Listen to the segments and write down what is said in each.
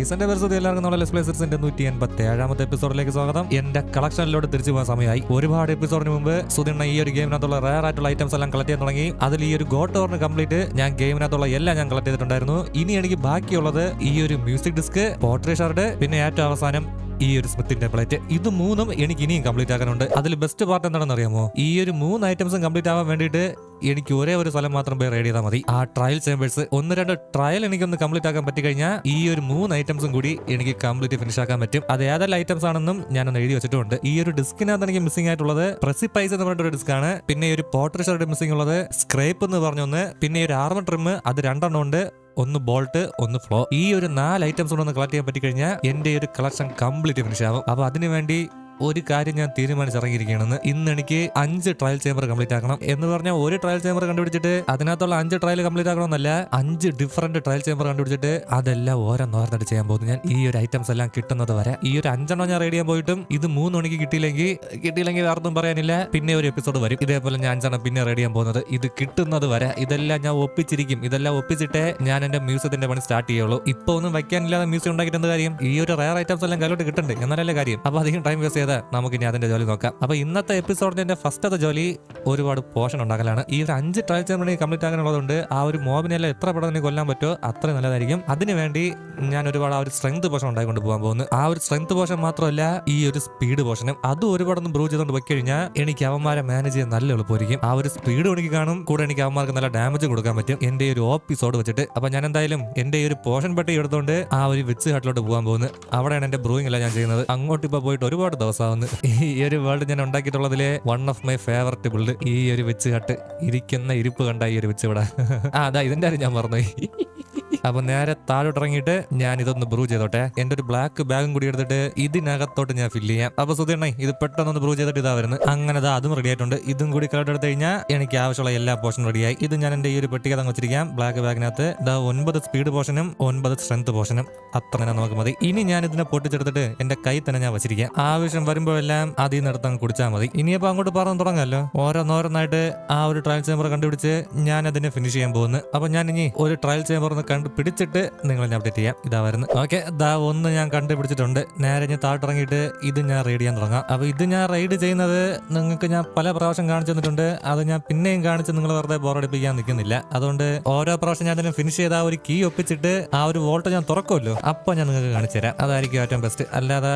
Guys എന്റെ പരിസ്ഥിതി എല്ലാവർക്കും നമ്മുടെ ലെസ്പ്ലേസേഴ്സിന്റെ നൂറ്റി എൺപത്തി ഏഴാമത്തെ എപ്പിസോഡിലേക്ക് സ്വാഗതം. എന്റെ കളക്ഷനിലോട്ട് തിരിച്ചു പോകാൻ സമയമായി. ഒരുപാട് എപ്പിസോഡിന് മുമ്പ് സുധിണ്ണ ഈ ഒരു ഗെയിമിനകത്തുള്ള റയർ ആയിട്ടുള്ള ഐറ്റംസ് എല്ലാം കളക്ട് ചെയ്യാൻ തുടങ്ങി. അതിൽ ഈ ഒരു ഗോട്ട് കംപ്ലീറ്റ് ഞാൻ ഗെയിമിനകത്തുള്ള എല്ലാം ഞാൻ കളക്ട് ചെയ്തിട്ടുണ്ടായിരുന്നു. ഇനി എനിക്ക് ബാക്കിയുള്ളത് ഈ ഒരു മ്യൂസിക് ഡിസ്ക് പോട്രി ഷർട്ട് പിന്നെ ഏറ്റവും അവസാനം ഈ ഒരു സ്മിത്തിന്റെ പ്ലേറ്റ്. ഇത് മൂന്നും എനിക്ക് ഇനിയും കംപ്ലീറ്റ് ആക്കാനുണ്ട്. അതിൽ ബെസ്റ്റ് പാർട്ട് എന്താണെന്ന് അറിയാമോ? ഈ ഒരു മൂന്ന് ഐറ്റംസും കംപ്ലീറ്റ് ആവാൻ വേണ്ടിയിട്ട് എനിക്ക് ഒരേ ഒരു സ്ഥലം മാത്രം പോയി റൈഡ് ചെയ്താൽ മതി. ആ ട്രയൽ ചേമ്പേഴ്സ് ഒന്ന് രണ്ട് ട്രയൽ എനിക്കൊന്ന് കംപ്ലീറ്റ് ആക്കാൻ പറ്റി കഴിഞ്ഞാൽ ഈ ഒരു മൂന്ന് ഐറ്റംസും കൂടി എനിക്ക് കംപ്ലീറ്റ് ഫിനിഷ് ആക്കാൻ പറ്റും. അത് ഏതെല്ലാം ഐറ്റംസ് ആണെന്നും ഞാനൊന്ന് എഴുതി വെച്ചിട്ടുണ്ട്. ഈ ഒരു ഡിസ്കിനകത്ത് എനിക്ക് മിസ്സിംഗ് ആയിട്ടുള്ളത് പ്രസിപ്പൈസ് എന്ന് പറഞ്ഞിട്ട് ഒരു ഡിസ്ക് ആണ്. പിന്നെ ഒരു പോട്ടർ ഷർട്ട് മിസ്സിംഗ് ഉള്ളത് സ്ക്രേപ്പ് എന്ന് പറഞ്ഞൊന്ന്. പിന്നെ ഒരു ആർമ ട്രിം അത് രണ്ടെണ്ണം ഉണ്ട്. ഒന്ന് ബോൾട്ട് ഒന്ന് ഫ്ലോ. ഈ ഒരു നാല് ഐറ്റംസ് ഒന്ന് കളക്ട് ചെയ്യാൻ പറ്റിക്കഴിഞ്ഞാൽ എന്റെ ഒരു കളക്ഷൻ കംപ്ലീറ്റ് ഫിനിഷ് ആവും. അപ്പൊ അതിനു വേണ്ടി ഒരു കാര്യം ഞാൻ തീരുമാനിച്ചിറങ്ങിയിരിക്കുകയാണെന്ന് ഇന്ന് എനിക്ക് അഞ്ച് ട്രയൽ ചേമ്പർ കംപ്ലീറ്റ് ആക്കണം എന്ന് പറഞ്ഞാൽ ഒരു ട്രയൽ ചേമ്പർ കണ്ടുപിടിച്ചിട്ട് അതിനകത്തുള്ള അഞ്ച് ട്രയൽ കംപ്ലീറ്റ് ആക്കണമെന്നല്ല അഞ്ച് ഡിഫറെന്റ് ട്രയൽ ചേമ്പർ കണ്ടുപിടിച്ചിട്ട് അതെല്ലാം ഓരോന്നോരോന്നായിട്ട് ചെയ്യാൻ പോകുന്നു. ഞാൻ ഈ ഒരു ഐറ്റംസ് എല്ലാം കിട്ടുന്നത് വരെ ഈ ഒരു അഞ്ചെണ്ണം ഞാൻ റെഡി ചെയ്യാൻ പോയിട്ടും ഇത് മൂന്ന് മണിക്ക് കിട്ടിയില്ലെങ്കിൽ കിട്ടിയില്ലെങ്കിൽ വേറൊന്നും പറയാനില്ല. പിന്നെ ഒരു എപ്പിസോഡ് വരും. ഇതേപോലെ ഞാൻ അഞ്ചെണ്ണം പിന്നെ റെഡി ചെയ്യാൻ പോകുന്നത്. ഇത് കിട്ടുന്നത് വരെ ഇതെല്ലാം ഞാൻ ഒപ്പിച്ചിരിക്കും. ഇതെല്ലാം ഒപ്പിച്ചിട്ടേ ഞാൻ എന്റെ മ്യൂസിയത്തിന്റെ പണി സ്റ്റാർട്ട് ചെയ്യുള്ളൂ ഇപ്പൊ ഒന്നും വയ്ക്കാനില്ലാതെ മ്യൂസിയം ഉണ്ടാക്കിയിട്ട് എന്ത് കാര്യം? ഈ ഒരു റയർ ഐറ്റംസ് എല്ലാം കയ്യിലോട്ട് കിട്ടണ്ടേ? എന്നാലല്ലേ കാര്യം. അപ്പൊ അധികം ടൈം വേസ്റ്റ് ചെയ്താൽ നമുക്ക് ഇനി അതിന്റെ ജോലി നോക്കാം. അപ്പൊ ഇന്നത്തെ എപ്പിസോഡിന്റെ ഫസ്റ്റത്തെ ജോലി ഒരുപാട് പോഷൻ ഉണ്ടാക്കലാണ്. ഈ ഒരു അഞ്ച് ട്രയൽ ചേർന്ന് കംപ്ലീറ്റ് ആകാനുള്ളതുകൊണ്ട് ആ ഒരു മോബിനെ എല്ലാം എത്ര പെട്ടെന്ന് കൊല്ലാൻ പറ്റുമോ അത്ര നല്ലതായിരിക്കും. അതിനുവേണ്ടി ഞാൻ ഒരുപാട് ആ ഒരു സ്ട്രെങ്ത് പോഷൻ ഉണ്ടായിക്കൊണ്ട് പോകാൻ പോകുന്നു. ആ ഒരു സ്ട്രെങ്ത് പോഷൻ മാത്രമല്ല ഈ ഒരു സ്പീഡ് പോഷനും അതും ഒരുപാടൊന്നും ബ്രൂ ചെയ്തുകൊണ്ട് പോയി കഴിഞ്ഞാൽ എനിക്ക് അവന്മാരെ മാനേജ് ചെയ്യാൻ നല്ല എളുപ്പമായിരിക്കും. ആ ഒരു സ്പീഡ് എനിക്ക് കാണും. കൂടെ എനിക്ക് അവന്മാർക്ക് നല്ല ഡാമേജ് കൊടുക്കാൻ പറ്റും. എന്റെ ഒരു ഓപ്പിസോഡ് വെച്ചിട്ട്. അപ്പൊ ഞാൻ എന്തായാലും എന്റെ ഈ ഒരു പോഷൻ പെട്ടി എടുത്തുകൊണ്ട് ആ ഒരു വിച്ച് ഹാട്ടിലോട്ട് പോകാൻ പോകുന്നു. അവിടെയാണ് എന്റെ ബ്രൂയിങ് എല്ലാം ഞാൻ ചെയ്യുന്നത്. അങ്ങോട്ട് ഇപ്പൊ പോയിട്ട് ഒരുപാട് ദിവസമാവുന്നു ഈ ഒരു വേൾഡ് ഞാൻ ഉണ്ടാക്കിയിട്ടുള്ളതിലെ one of my favourite build ഈ ഒരു വെച്ച് കട്ട് ഇരിക്കുന്ന ഇരിപ്പ് കണ്ട ഈ ഒരു വെച്ച് ഇവിടെ ആ അതാ ഇതിന്റെ ഞാൻ പറഞ്ഞു അപ്പൊ നേരെ താഴോട്ട് ഇറങ്ങിയിട്ട് ഞാൻ ഇതൊന്ന് ബ്രൂ ചെയ്തോട്ടെ. എന്റെ ഒരു ബ്ലാക്ക് ബാഗും കൂടി എടുത്തിട്ട് ഇതിനകത്തോട്ട് ഞാൻ ഫില്ല് ചെയ്യാം. അപ്പൊ സുധീർണേ ഇത് പെട്ടെന്ന് ബ്രൂ ചെയ്തിട്ട് ഇതാ വരുന്നത്. അങ്ങനെ അതും റെഡി ആയിട്ടുണ്ട്. ഇതും കൂടി കളർ എടുത്ത് കഴിഞ്ഞാൽ എനിക്ക് ആവശ്യമുള്ള എല്ലാ പോർഷനും റെഡിയായി ഇത് ഞാൻ എന്റെ ഈ ഒരു പെട്ടിക്കകം വെച്ചിരിക്കാം. ബ്ലാക്ക് ബാഗിനകത്ത് ഒൻപത് സ്പീഡ് പോർഷനും ഒൻപത് സ്ട്രെങ്ത് പോർഷനും അത്ര തന്നെ നമുക്ക് മതി. ഇനി ഞാൻ ഇതിനെ പൊട്ടിച്ചെടുത്തിട്ട് എന്റെ കൈ തന്നെ ഞാൻ വെച്ചിരിക്കാം. ആവശ്യം വരുമ്പോഴെല്ലാം അതിൽ നിന്ന് കുടിച്ചാൽ മതി. ഇനിയപ്പോ അങ്ങോട്ട് പറഞ്ഞു തുടങ്ങാമല്ലോ. ഓരോന്നോരോന്നായിട്ട് ആ ഒരു ട്രയൽ ചേമ്പർ കണ്ടുപിടിച്ച് ഞാൻ അതിനെ ഫിനിഷ് ചെയ്യാൻ പോകുന്നു. അപ്പൊ ഞാൻ ഇനി ഒരു ട്രയൽ ചേമ്പർ ഒന്ന് കണ്ട് പിടിച്ചിട്ട് നിങ്ങളെ ഞാൻ അപ്ഡേറ്റ് ചെയ്യാം. ഇതാ വരുന്നത് ഓക്കെ ദാ ഒന്ന് ഞാൻ കണ്ടുപിടിച്ചിട്ടുണ്ട്. നേരെ ഞാൻ താഴ്ത്തിറങ്ങിയിട്ട് ഇത് ഞാൻ റൈഡ് ചെയ്യാൻ തുടങ്ങാം. അപ്പോൾ ഇത് ഞാൻ റൈഡ് ചെയ്യുന്നത് നിങ്ങൾക്ക് ഞാൻ പല പ്രാവശ്യം കാണിച്ചു തന്നിട്ടുണ്ട്. അത് ഞാൻ പിന്നെയും കാണിച്ച് നിങ്ങൾ വെറുതെ ബോറടിപ്പിക്കാൻ നിൽക്കുന്നില്ല. അതുകൊണ്ട് ഓരോ പ്രാവശ്യം ഞാൻ തന്നെ ഫിനിഷ് ചെയ്ത ആ ഒരു കീ ഒപ്പിച്ചിട്ട് ആ ഒരു വോൾട്ട് ഞാൻ തുറക്കുമല്ലോ. അപ്പോൾ ഞാൻ നിങ്ങൾക്ക് കാണിച്ചു തരാം. അതായിരിക്കും ഏറ്റവും ബെസ്റ്റ് അല്ലാതെ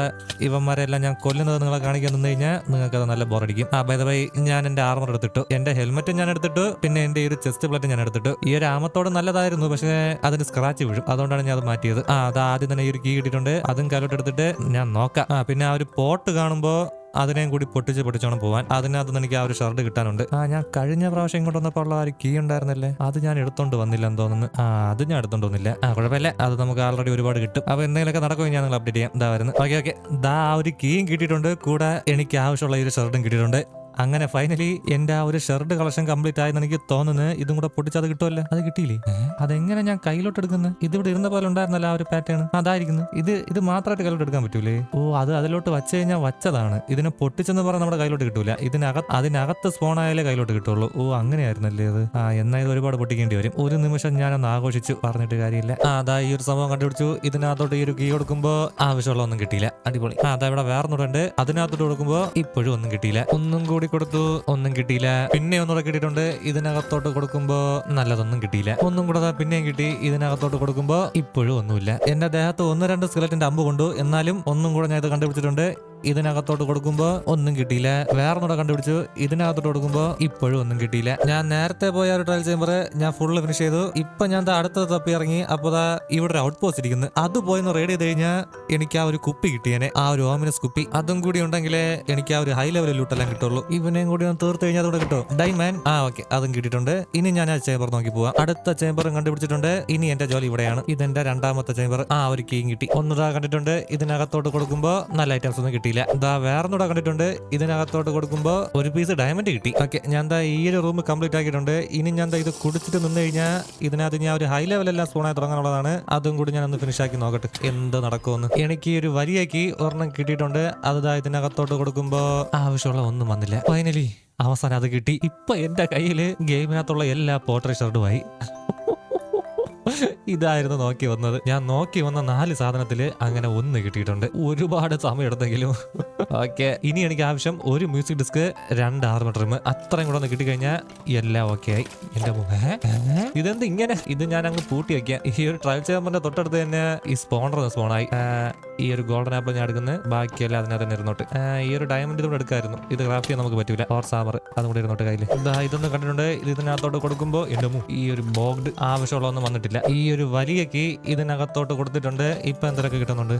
ഇവന്മാരെല്ലാം ഞാൻ കൊല്ലുന്നത് നിങ്ങളെ കാണിക്കാൻ നിന്ന് കഴിഞ്ഞാൽ നിങ്ങൾക്ക് അത് നല്ല ബോറടിക്കും ആ ബൈ ബൈ ഞാൻ എന്റെ ആർമർ എടുത്തിട്ടു. എന്റെ ഹെൽമെറ്റ് ഞാൻ എടുത്തിട്ടു. പിന്നെ എന്റെ ഈ ഒരു ചെസ്റ്റ് പ്ലേറ്റ് ഞാൻ എടുത്തിട്ടു. ഈ ഒരു ആമത്തോട് നല്ലതായിരുന്നു. പക്ഷേ അതിന് സ്ക്രാച്ച് വീഴും. അതുകൊണ്ടാണ് ഞാൻ അത് മാറ്റിയത്. ആ അത് ആദ്യം തന്നെ ഈ ഒരു കീ കിട്ടിയിട്ടുണ്ട്. അതും കാലോട്ട് എടുത്തിട്ട് ഞാൻ നോക്കാം. ആ പിന്നെ ആ ഒരു പോട്ട് കാണുമ്പോൾ അതിനെയും കൂടി പൊട്ടിച്ച് പൊട്ടിച്ചോണം പോവാൻ. അതിനകത്ത് എനിക്ക് ആ ഒരു ഷർട്ട് കിട്ടാനുണ്ട്. ആ ഞാൻ കഴിഞ്ഞ പ്രാവശ്യം ഇങ്ങോട്ട് വന്നപ്പോൾ ഉള്ള ഒരു കീ ഉണ്ടായിരുന്നില്ലേ? അത് ഞാൻ എടുത്തോണ്ട് വന്നില്ല എന്ന് തോന്നുന്നു. ആ അത് ഞാൻ എടുത്തോണ്ട് വന്നില്ല. ആ കുഴപ്പമില്ല. അത് നമുക്ക് ആൾറെഡി ഒരുപാട് കിട്ടും. അപ്പൊ എന്തെങ്കിലുമൊക്കെ നടക്കുമെങ്കിൽ ഞാൻ നിങ്ങൾ അപ്ഡേറ്റ് ചെയ്യാം. ഇതാ വരുന്നത് ഓക്കെ ഓക്കെ ദാ ആ ഒരു കീയും കിട്ടിയിട്ടുണ്ട്. കൂടെ എനിക്ക് ആവശ്യമുള്ള ഈ ഒരു ഷർട്ടും കിട്ടിയിട്ടുണ്ട്. അങ്ങനെ ഫൈനലി എന്റെ ആ ഒരു ഷർട്ട് കളക്ഷൻ കംപ്ലീറ്റ് ആയെന്ന് എനിക്ക് തോന്നുന്നത് ഇതും കൂടെ പൊട്ടിച്ചത് കിട്ടുമല്ലോ? അത് കിട്ടിയില്ലേ? അതെങ്ങനെ ഞാൻ കയ്യിലോട്ട് എടുക്കുന്നത് ഇതിവിടെ ഇരുന്ന പോലെ ഉണ്ടായിരുന്നല്ലോ ആ ഒരു പാറ്റേൺ അതായിരിക്കുന്നു. ഇത് ഇത് മാത്രമായിട്ട് കയ്യിലോട്ട് എടുക്കാൻ പറ്റൂലേ? ഓ അത് അതിലോട്ട് വച്ച് കഴിഞ്ഞാൽ വച്ചതാണ്. ഇതിനെ പൊട്ടിച്ചെന്ന് പറഞ്ഞാൽ നമ്മുടെ കയ്യിലോട്ട് കിട്ടൂല. ഇതിനകത്ത് അതിനകത്ത് സ്പോൺ ആയാലേ കയ്യിലോട്ട് കിട്ടുള്ളൂ. ഓ അങ്ങനെയായിരുന്നല്ലേ അത് ആ എന്നാൽ ഇത് ഒരുപാട് പൊട്ടിക്കേണ്ടി വരും. ഒരു നിമിഷം ഞാനൊന്ന് ആഘോഷിച്ചു. പറഞ്ഞിട്ട് കാര്യമില്ല. ആ അതാ ഈ ഒരു സംഭവം കണ്ടുപിടിച്ചു. ഇതിനകത്തോട്ട് ഈ ഒരു കീ കൊടുക്കുമ്പോ ആവശ്യമുള്ള ഒന്നും കിട്ടിയില്ല. അടിപൊളി. ആ അതാ ഇവിടെ വേറൊന്നുണ്ട് അതിനകത്തോട്ട് കൊടുക്കുമ്പോ ഇപ്പോഴും ഒന്നും കിട്ടിയില്ല. ഒന്നും കൂടി കൊടുത്തു ഒന്നും കിട്ടിയില്ല. പിന്നെ ഒന്നുകൂടെ കിട്ടിയിട്ടുണ്ട്. ഇതിനകത്തോട്ട് കൊടുക്കുമ്പോ നല്ലതൊന്നും കിട്ടിയില്ല. ഒന്നും കൂടെ പിന്നെയും കിട്ടി. ഇതിനകത്തോട്ട് കൊടുക്കുമ്പോ ഇപ്പോഴും ഒന്നുമില്ല. എന്റെ ദേഹത്ത് ഒന്ന് രണ്ട് സ്കെലറ്റിന്റെ അമ്പ് കൊണ്ടു. എന്നാലും ഒന്നും കൂടെ ഞാൻ ഇത് കണ്ടുപിടിച്ചിട്ടുണ്ട്. ഇതിനകത്തോട്ട് കൊടുക്കുമ്പോ ഒന്നും കിട്ടിയില്ല. വേറൊന്നുകൂടെ കണ്ടുപിടിച്ചു. ഇതിനകത്തോട്ട് കൊടുക്കുമ്പോ ഇപ്പോഴും ഒന്നും കിട്ടിയില്ല. ഞാൻ നേരത്തെ പോയ ഒരു ട്രയൽ ചേമ്പർ ഞാൻ ഫുള്ള് ഫിനിഷ് ചെയ്തു. ഇപ്പൊ ഞാൻ ദാ അടുത്തത് തപ്പി ഇറങ്ങി അപ്പൊ ദാ ഇവിടെ ഒരു ഔട്ട് പോസ്റ്റ് ഇരിക്കുന്നു. അത് പോയി ഒന്ന് റെഡി ചെയ്ത് കഴിഞ്ഞാൽ എനിക്ക് ആ ഒരു കുപ്പി കിട്ടിയേനെ. ആ ഒരു ഓമിനസ് കുപ്പി. അതും കൂടി ഉണ്ടെങ്കിലേ എനിക്ക് ആ ഒരു ഹൈ ലെവൽ ലൂട്ടെല്ലാം കിട്ടുള്ളൂ. ഇവനെയും കൂടി ഒന്ന് തീർത്ത് കഴിഞ്ഞാൽ അതോടെ കിട്ടും? ഡൈമാൻ ആ ഓക്കെ. അതും കിട്ടിയിട്ടുണ്ട്. ഇനി ഞാൻ ആ ചേമ്പർ നോക്കി പോവാം. അടുത്ത ചേമ്പറും കണ്ടുപിടിച്ചിട്ടുണ്ട്. ഇനി എന്റെ ജോലി ഇവിടെയാണ്. ഇതെന്റെ രണ്ടാമത്തെ ചേമ്പർ ആ ഒരു കീയും കിട്ടി. ഒന്നുതാ കണ്ടിട്ടുണ്ട്. ഇതിനകത്തോട്ട് കൊടുക്കുമ്പോൾ നല്ല ഐറ്റംസ് ഒന്നും കിട്ടിയില്ല. ദാ വേറൊന്നുകൂടെ കണ്ടിട്ടുണ്ട്. ഇതിനകത്തോട്ട് കൊടുക്കുമ്പോ ഒരു പീസ് ഡയമണ്ട് കിട്ടി. ഓക്കെ ഞാൻ എന്താ ഈ ഒരു റൂം കംപ്ലീറ്റ് ആക്കിയിട്ടുണ്ട്. ഇനി ഞാൻ ഇത് കുടിച്ചിട്ട് നിന്ന് കഴിഞ്ഞാൽ ഇതിനകത്ത് ഞാൻ ഒരു ഹൈ ലെവലെല്ലാം സ്പൂണായി തുടങ്ങാനുള്ളതാണ്. അതും കൂടി ഞാൻ ഒന്ന് ഫിനിഷ് ആക്കി നോക്കട്ടെ. എന്ത് നടക്കുമെന്ന്. എനിക്ക് ഒരു വരിയാക്കി ഒരെണ്ണം കിട്ടിയിട്ടുണ്ട്. അത് ഇതിനകത്തോട്ട് കൊടുക്കുമ്പോ ആവശ്യമുള്ള ഒന്നും വന്നില്ല. ഫൈനലി അവസാനം അത് കിട്ടി. ഇപ്പൊ എന്റെ കയ്യിൽ ഗെയിമിനകത്തുള്ള എല്ലാ പോട്ടറി ഷർട്ടുമായി ഇതായിരുന്നു നോക്കി വന്നത്. ഞാൻ നോക്കി വന്ന നാല് സാധനത്തിൽ അങ്ങനെ ഒന്ന് കിട്ടിയിട്ടുണ്ട്. ഒരുപാട് സമയം എടുത്തെങ്കിലും ഓക്കെ ഇനി എനിക്ക് ആവശ്യം ഒരു മ്യൂസിക് ഡിസ്ക് രണ്ട് ആർമ ട്രിം അത്രയും കൂടെ ഒന്ന് കിട്ടിക്കഴിഞ്ഞാൽ എല്ലാം ഓക്കെ ആയി. എന്റെ ഇതെന്ത് ഇങ്ങനെ? ഇത് ഞാൻ അങ്ങ് പൂട്ടി വെക്കാം ഈ ഒരു ട്രയൽ ചേമ്പറിന്റെ തൊട്ടടുത്ത് തന്നെ ഈ സ്പോണർ സ്പോണായി ഈ ഒരു ഗോൾഡൻ ആപ്പിൾ ഞാൻ എടുക്കുന്നത്. ബാക്കിയെല്ലാം അതിനകത്ത് തന്നെ ഇരുന്നോട്ട്. ഈ ഒരു ഡയമണ്ട് കൂടെ എടുക്കായിരുന്നു. ഇത് ക്രാഫ്റ്റ് ചെയ്യാൻ നമുക്ക് പറ്റില്ല ഓർ സാമർ അതും കൂടെ ഇരുന്നോട്ട് കയ്യിൽ ഇതാ ഇതൊന്നും കണ്ടിട്ടുണ്ട്. ഇത് ഇതിനകത്തോട്ട് കൊടുക്കുമ്പോൾ എന്റെ മു ഈ ഒരു ബോഗ്ഡ് ആവശ്യമുള്ളതൊന്നും വന്നിട്ടില്ല. ഈ ഒരു വലിയ കീ ഇതിനകത്തോട്ട് കൊടുത്തിട്ടുണ്ട്. ഇപ്പൊ എന്തൊക്കെ കിട്ടുന്നുണ്ട്?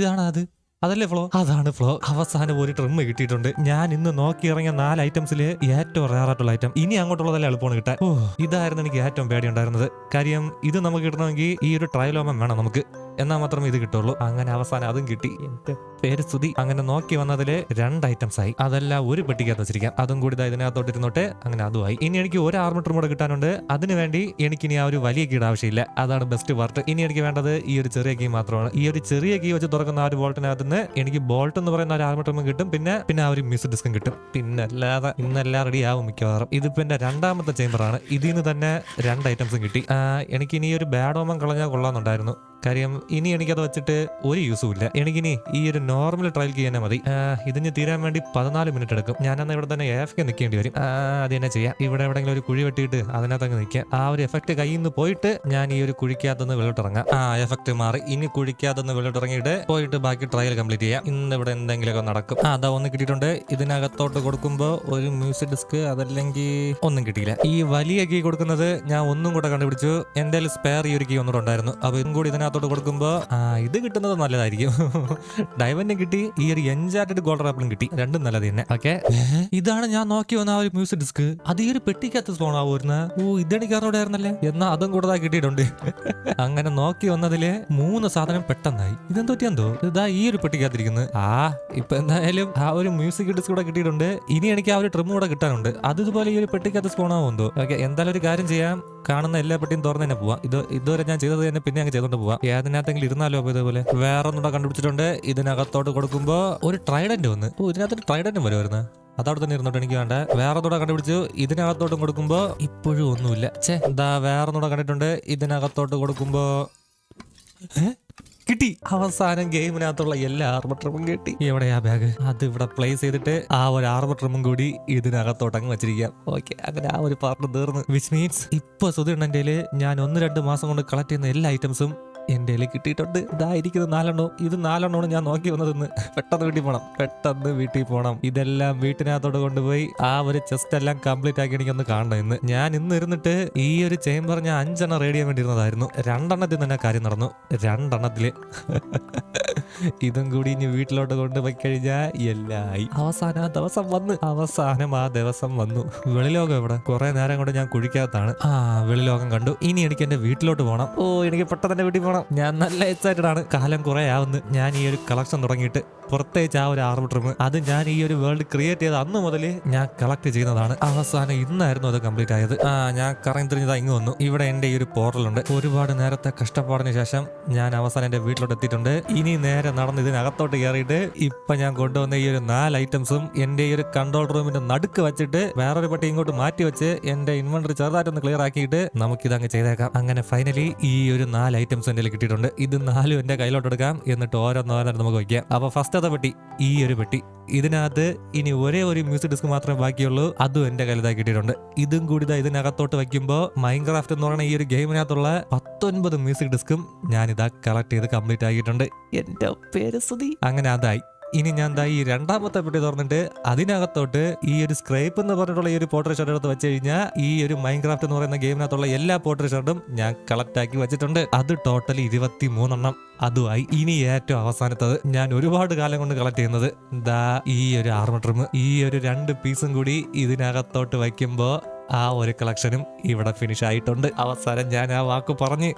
ഇതാണ് അത് അതല്ലേ ഫ്ലോ അതാണ് ഫ്ലോ അവസാനം ഒരു ട്രിം കിട്ടിയിട്ടുണ്ട്. ഞാൻ ഇന്ന് നോക്കി ഇറങ്ങിയ നാല് ഐറ്റംസിൽ ഏറ്റവും റേറായിട്ടുള്ള ഐറ്റം ഇനി അങ്ങോട്ടുള്ളതല്ലേ എളുപ്പമാണ് കിട്ടാൻ. ഓ. ഇതായിരുന്നു എനിക്ക് ഏറ്റവും പേടി ഉണ്ടായിരുന്നത് കാര്യം ഇത് നമുക്ക് കിട്ടണമെങ്കിൽ ഈ ഒരു ട്രയലോമം വേണം നമുക്ക്. എന്നാൽ മാത്രമേ ഇത് കിട്ടുള്ളൂ. അങ്ങനെ അവസാനം അതും കിട്ടി. പേര് സ്തുതി. അങ്ങനെ നോക്കി വന്നതിൽ രണ്ട് ഐറ്റംസ് ആയി. അതെല്ലാം ഒരു പെട്ടിക്കകത്ത് വെച്ചിരിക്കാം. അതും കൂടി ഇതാ ഇതിനകത്തോട്ട് ഇരുന്നോട്ടെ അങ്ങനെ അതുമായി. ഇനി എനിക്ക് ഒരു ആർമിറ്ററും കൂടെ കിട്ടാനുണ്ട്. അതിനുവേണ്ടി എനിക്ക് ഇനി ആ ഒരു വലിയ കീട് ആവശ്യമില്ല. അതാണ് ബെസ്റ്റ് വർട്ട് ഇനി എനിക്ക് വേണ്ടത് ഈ ഒരു ചെറിയ കീ മാത്രമാണ്. ഈ ഒരു ചെറിയ കീ വെച്ച് തുറക്കുന്ന ആ ഒരു ബോൾട്ടിനകത്ത് നിന്ന് എനിക്ക് ബോൾട്ട് എന്ന് പറയുന്ന ഒരു ആർമിറ്ററും കിട്ടും. പിന്നെ പിന്നെ ആ ഒരു മിസ് ഡിസ്കും കിട്ടും. പിന്നെ അല്ലാതെ ഇന്നെല്ലാം റെഡി ആവും മിക്കവാറും. ഇതിപ്പോ എന്റെ രണ്ടാമത്തെ ചേമ്പറാണ് ഇതിൽ നിന്ന് തന്നെ രണ്ട് ഐറ്റംസും കിട്ടി. എനിക്ക് ഇനി ഒരു ബാഡോമം കളഞ്ഞാൽ കൊള്ളാന്നുണ്ടായിരുന്നു കാര്യം ഇനി എനിക്കത് വെച്ചിട്ട് ഒരു യൂസും ഇല്ല. എനിക്കിനി ഈ ഒരു നോർമൽ ട്രയൽ ചെയ്യാൻ മതി. ഇതിന് തീരാൻ വേണ്ടി പതിനാല് മിനിറ്റ് എടുക്കും. ഞാനന്ന് ഇവിടെ തന്നെ എഫ് കെ നിൽക്കേണ്ടി വരും. അത് തന്നെ ചെയ്യാം. ഇവിടെ എവിടെങ്കിലും ഒരു കുഴി വെട്ടിയിട്ട് അതിനകത്ത് അങ്ങ് നിൽക്കാം. ആ ഒരു എഫക്ട് കയ്യിൽ നിന്ന് പോയിട്ട് ഞാൻ ഈ ഒരു കുഴിക്കകത്തുനിന്ന് വെള്ളിട്ടിറങ്ങാം ആ എഫക്ട് മാറി. ഇനി കുഴിക്കകത്തുനിന്ന് വെള്ളിട്ടിറങ്ങിയിട്ട് പോയിട്ട് ബാക്കി ട്രയൽ കംപ്ലീറ്റ് ചെയ്യാം. ഇന്ന് ഇവിടെ എന്തെങ്കിലുമൊക്കെ നടക്കും. അതാ ഒന്ന് കിട്ടിയിട്ടുണ്ട്. ഇതിനകത്തോട്ട് കൊടുക്കുമ്പോൾ ഒരു മ്യൂസിക് ഡിസ്ക് അതല്ലെങ്കിൽ ഒന്നും കിട്ടിയില്ല. ഈ വലിയ കീ കൊടുക്കുന്നത് ഞാൻ ഒന്നും കൂടെ കണ്ടുപിടിച്ചു. എന്തായാലും സ്പെയർ ഈ ഒരു കീ ഒന്നുകൂടെ ഉണ്ടായിരുന്നു. അപ്പൊ ഇതും കൂടി ഇതിനകത്തോട്ട് കൊടുക്കുമ്പോൾ ഇത് കിട്ടുന്നത് നല്ലതായിരിക്കും. ഡയമണ്ടും കിട്ടി ഈ ഒരു എൻജാറ്റഡ് ഗോൾഡർ ആപ്പിളും കിട്ടി. രണ്ടും നല്ലത് തന്നെ. ഓക്കെ ഇതാണ് ഞാൻ നോക്കി വന്ന ആ ഒരു മ്യൂസിക് ഡിസ്ക് അത് ഈ ഒരു പെട്ടിക്കകത്ത് സോൺ ആവുന്ന ഓ ഇതെനിക്ക് അറിഞ്ഞൂടായിരുന്നല്ലേ എന്നാ അതും കൂടെ കിട്ടിയിട്ടുണ്ട്. അങ്ങനെ നോക്കി വന്നതിൽ മൂന്ന് സാധനം പെട്ടെന്നായി. ഇതെന്തോ എന്തോ? ഇതാ ഈ ഒരു പെട്ടിക്കകത്തിരിക്കുന്നത് ആ ഇപ്പൊ എന്തായാലും ആ ഒരു മ്യൂസിക് ഡിസ്ക് കൂടെ കിട്ടിയിട്ടുണ്ട്. ഇനി എനിക്ക് ആ ഒരു ട്രിം കൂടെ കിട്ടാനുണ്ട്. അത് ഇതുപോലെ ഈ ഒരു പെട്ടിക്കകത്ത് സ്പോൺ ആവുമെന്തോ? ഓക്കെ എന്തായാലും ഒരു കാര്യം ചെയ്യാം. കാണുന്ന എല്ലാ പെട്ടിയും തുറന്ന് തന്നെ പോവാം. ഇത് ഇതുവരെ ഞാൻ ചെയ്തത് തന്നെ പിന്നെ അങ്ങ് ചെയ്തോണ്ട് പോവാം. ഏതിനകത്തെങ്കിലും ഇരുന്നാലോ അപ്പൊ ഇതേപോലെ? വേറെ കണ്ടുപിടിച്ചിട്ടുണ്ട്. ഇതിനകത്തോട്ട് കൊടുക്കുമ്പോ ഒരു ട്രൈഡന്റ് വന്ന്. ഓ ഇതിനകത്തൊരു ട്രൈഡന്റ് വരുമായിരുന്നു അതവിടെ തന്നെ ഇരുന്നോട്ട് എനിക്ക് വേണ്ട. വേറെ തൂടെ കണ്ടുപിടിച്ചു. ഇതിനകത്തോട്ടും കൊടുക്കുമ്പോ ഇപ്പോഴും ഒന്നുമില്ല. ചേ എന്താ വേറെ തൂടെ കണ്ടിട്ടുണ്ട്. ഇതിനകത്തോട്ട് കൊടുക്കുമ്പോ ഏ? കിട്ടി. അവസാനം ഗെയിമിനകത്തുള്ള എല്ലാ ആർബട്രമും കിട്ടി. എവിടെയാ ബാഗ് അത് ഇവിടെ പ്ലേസ് ചെയ്തിട്ട് ആ ഒരു ആർബട്രമും കൂടി ഇതിനകത്തോട്ടങ്ങ് വെച്ചിരിക്കാം. ഓക്കെ അങ്ങനെ ആ ഒരു പാർട്ട് തീർന്ന്. വിച്ച് മീൻസ് ഇപ്പൊ സുധീണ്ണന്റെ ഞാൻ ഒന്ന് രണ്ട് മാസം കൊണ്ട് കളക്ട് ചെയ്യുന്ന എല്ലാ ഐറ്റംസും എന്റെ കയ്യിൽ കിട്ടിയിട്ടുണ്ട്. ഇതായിരിക്കുന്ന നാലെണ്ണോ. ഇത് നാലെണ്ണമാണ് ഞാൻ നോക്കി വന്നതെന്ന്. പെട്ടെന്ന് വീട്ടിൽ പോണം. പെട്ടെന്ന് വീട്ടിൽ പോണം. ഇതെല്ലാം വീട്ടിനകത്തോട് കൊണ്ടുപോയി ആ ഒരു ചെസ്റ്റ് എല്ലാം കംപ്ലീറ്റ് ആക്കി എനിക്കൊന്ന് കാണണം ഇന്ന്. ഞാൻ ഇന്ന് ഇരുന്നിട്ട് ഈ ഒരു ചേംബർ ഞാൻ അഞ്ചെണ്ണം റെഡി ചെയ്യാൻ വേണ്ടിയിരുന്നതായിരുന്നു രണ്ടെണ്ണത്തിൽ തന്നെ കാര്യം നടന്നു. രണ്ടെണ്ണത്തിൽ. ഇതും കൂടി ഇനി വീട്ടിലോട്ട് കൊണ്ടുപോയി കഴിഞ്ഞാൽ എല്ലായി. അവസാനം ആ ദിവസം വന്ന്. അവസാനം ആ ദിവസം വന്നു. വെളിലോകം എവിടെ? കുറെ നേരം കൊണ്ട് ഞാൻ കുഴിക്കാത്താണ് ആ വെളിലോകം കണ്ടു. ഇനി എനിക്ക് എന്റെ വീട്ടിലോട്ട് പോകണം ഓ എനിക്ക് പെട്ടെന്ന് വീട്ടിൽ പോകണം ഞാൻ നല്ല എക്സൈറ്റഡ് ആണ്. കാലം കുറെ ആവുന്നു. ഞാൻ ഈ ഒരു കളക്ഷൻ തുടങ്ങിയിട്ട് പ്രത്യേകിച്ച് ആ ഒരു ആർബിട്രം അത് ഞാൻ ഈ ഒരു വേൾഡ് ക്രിയേറ്റ് ചെയ്ത അന്ന് മുതൽ ഞാൻ കളക്ട് ചെയ്യുന്നതാണ്. അവസാനം ഇന്നായിരുന്നു അത് കംപ്ലീറ്റ് ആയത്. ആ ഞാൻ കറങ്ങി തിരിഞ്ഞത് ഇങ്ങ് വന്നു. ഇവിടെ എന്റെ ഈ ഒരു പോർട്ടലുണ്ട് ഒരുപാട് നേരത്തെ കഷ്ടപ്പാടിന് ശേഷം ഞാൻ അവസാനം എന്റെ വീട്ടിലോട്ട് എത്തിയിട്ടുണ്ട്. ഇനി നേരെ നടന്ന് ഇതിനകത്തോട്ട് കയറിയിട്ട് ഇപ്പൊ ഞാൻ കൊണ്ടുവന്ന ഈ ഒരു നാല് ഐറ്റംസും എന്റെ ഈ ഒരു കൺട്രോൾ റൂമിന്റെ നടുക്ക് വെച്ചിട്ട് വേറൊരു പട്ടി ഇങ്ങോട്ട് മാറ്റി വെച്ച് എന്റെ ഇൻവെന്ററി ചെറുതായിട്ടൊന്ന് ക്ലിയർ ആക്കിയിട്ട് നമുക്കിത് അങ്ങ് ചെയ്തേക്കാം. അങ്ങനെ ഫൈനലി ഈ ഒരു നാല് ഐറ്റംസ് കയ്യിൽ കിട്ടിയിട്ടുണ്ട്. ഇത് നാലും എന്റെ കയ്യിലോട്ട് എടുക്കാം. എന്നിട്ട് ഓരോന്നോരോന്ന് നമുക്ക് വയ്ക്കാം. അപ്പൊ ഫസ്റ്റത്തെ പെട്ടി ഈ ഒരു പെട്ടി. ഇതിനകത്ത് ഇനി ഒരേ ഒരു മ്യൂസിക് ഡിസ്ക് മാത്രമേ ബാക്കിയുള്ളൂ. അതും എന്റെ കയ്യിൽ ഇതാ കിട്ടിയിട്ടുണ്ട്. ഇതും കൂടി ഇതാ ഇതിനകത്തോട്ട് വെക്കുമ്പോൾ മൈൻക്രാഫ്റ്റ് എന്ന് പറയുന്ന ഈ ഒരു ഗെയിമിനകത്തുള്ള പത്തൊൻപത് മ്യൂസിക് ഡിസ്കും ഞാൻ ഇതാ കളക്ട് ചെയ്ത് കംപ്ലീറ്റ് ആക്കിയിട്ടുണ്ട്. എന്റെ പേര് സുതി അങ്ങനെ അതായി. ഇനി ഞാൻ ഈ രണ്ടാമത്തെ പെട്ടി തുറന്നിട്ട് അതിനകത്തോട്ട് ഈ ഒരു സ്ക്രൈപ്പ് എന്ന് പറഞ്ഞിട്ടുള്ള ഈ ഒരു പോട്ടർ ഷർട്ട് എടുത്ത് വെച്ച് കഴിഞ്ഞാൽ ഈ ഒരു മൈൻക്രാഫ്റ്റ് എന്ന് പറയുന്ന ഗെയിമിനകത്തുള്ള എല്ലാ പോട്ടർ ഷർട്ടും ഞാൻ കളക്ട് ആക്കി വെച്ചിട്ടുണ്ട്. അത് ടോട്ടൽ ഇരുപത്തി മൂന്നെണ്ണം അതുമായി ഇനി ഏറ്റവും അവസാനത്തത് ഞാൻ ഒരുപാട് കാലം കൊണ്ട് കളക്ട് ചെയ്യുന്നത് ദാ ഈ ഒരു ആർമട്രിം ഈ ഒരു രണ്ട് പീസും കൂടി ഇതിനകത്തോട്ട് വയ്ക്കുമ്പോ ആ ഒരു കളക്ഷനും ഇവിടെ ഫിനിഷ് ആയിട്ടുണ്ട്. അവസാനം ഞാൻ ആ വാക്ക് പറഞ്ഞ്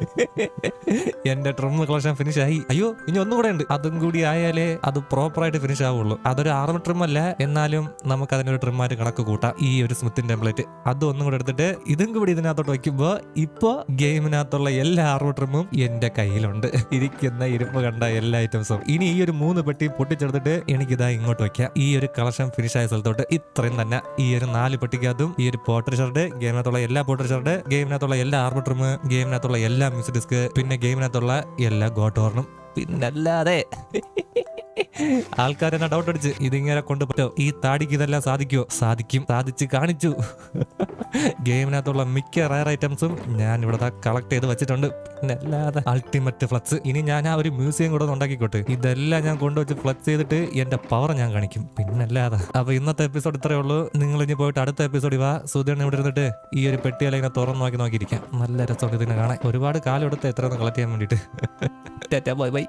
എന്റെ ട്രിം കളക്ഷൻ ഫിനിഷ് ആയി. അയ്യോ ഇനി ഒന്നും കൂടെ ഉണ്ട്. അതും കൂടി ആയാലേ അത് പ്രോപ്പർ ആയിട്ട് ഫിനിഷ് ആവുള്ളൂ. അതൊരു ആർമ ട്രിം അല്ല. എന്നാലും നമുക്ക് അതിനൊരു ട്രിമ്മായിട്ട് കണക്ക് കൂട്ടാം. ഈ ഒരു സ്മിത്തിൻ ടെംപ്ലേറ്റ് അത് ഒന്നും കൂടെ എടുത്തിട്ട് ഇതും കൂടി ഇതിനകത്തോട്ട് വയ്ക്കുമ്പോ ഇപ്പൊ ഗെയിമിനകത്തുള്ള എല്ലാ ആർമ ട്രിമ്മും എന്റെ കയ്യിലുണ്ട്. ഇരിക്കുന്ന ഇരുമ്പ് കണ്ട എല്ലാ ഐറ്റംസും ഇനി ഈ ഒരു മൂന്ന് പെട്ടി പൊട്ടിച്ചെടുത്തിട്ട് എനിക്കിതാ ഇങ്ങോട്ട് വയ്ക്കാം. ഈ ഒരു കളക്ഷൻ ഫിനിഷ് ആയ സ്ഥലത്തോട്ട് ഇത്രയും തന്നെ. ഈ ഒരു നാല് പെട്ടിക്കകത്തും ഈ ഒരു പോട്ടർ ഷർട്ട് ഗെയിമിനകത്തുള്ള എല്ലാ പോട്ടർ ഷർട്ട് ഗെയിമിനകത്തുള്ള എല്ലാ ആർമർ ട്രിം ഗെയിമിനകത്തുള്ള എല്ലാ മ്യൂസിക് ഡിസ്ക് പിന്നെ ഗെയിമിനകത്തുള്ള എല്ലാ ഗോട്ടോറിനും പിന്നല്ലാതെ. ആൾക്കാരെന്നെ ഡൗട്ട് അടിച്ച് ഇതിങ്ങനെ കൊണ്ട് പറ്റോ? ഈ താടിക്ക് ഇതെല്ലാം സാധിക്കുമോ സാധിക്കും. സാധിച്ച് കാണിച്ചു. ഗെയിമിനകത്തുള്ള മിക്ക റയർ ഐറ്റംസും ഞാൻ ഇവിടെ കളക്ട് ചെയ്ത് വെച്ചിട്ടുണ്ട്. പിന്നെ അല്ലാതെ അൾട്ടിമേറ്റ് ഫ്ലക്സ് ഇനി ഞാൻ ആ ഒരു മ്യൂസിയം കൂടെ ഉണ്ടാക്കിക്കോട്ടെ. ഇതെല്ലാം ഞാൻ കൊണ്ടുവച്ച് ഫ്ലക്സ് ചെയ്തിട്ട് എന്റെ പവർ ഞാൻ കാണിക്കും. പിന്നെ അല്ലാതെ അപ്പൊ ഇന്നത്തെ എപ്പിസോഡ് ഇത്രയേ ഉള്ളൂ. നിങ്ങൾ ഇനി പോയിട്ട് അടുത്ത എപ്പിസോഡ് വാ. സുധീറിനെ ഇവിടെ ഇരുന്നിട്ട് ഈ ഒരു പെട്ടിയെല്ലാം ഇങ്ങനെ തുറന്നു നോക്കി നോക്കിയിരിക്കാം. നല്ല രസമുണ്ട് ഇതിനെ കാണാൻ. ഒരുപാട് കാലം എടുത്ത് എത്ര കളക്ട് ചെയ്യാൻ വേണ്ടിയിട്ട്. Bye bye.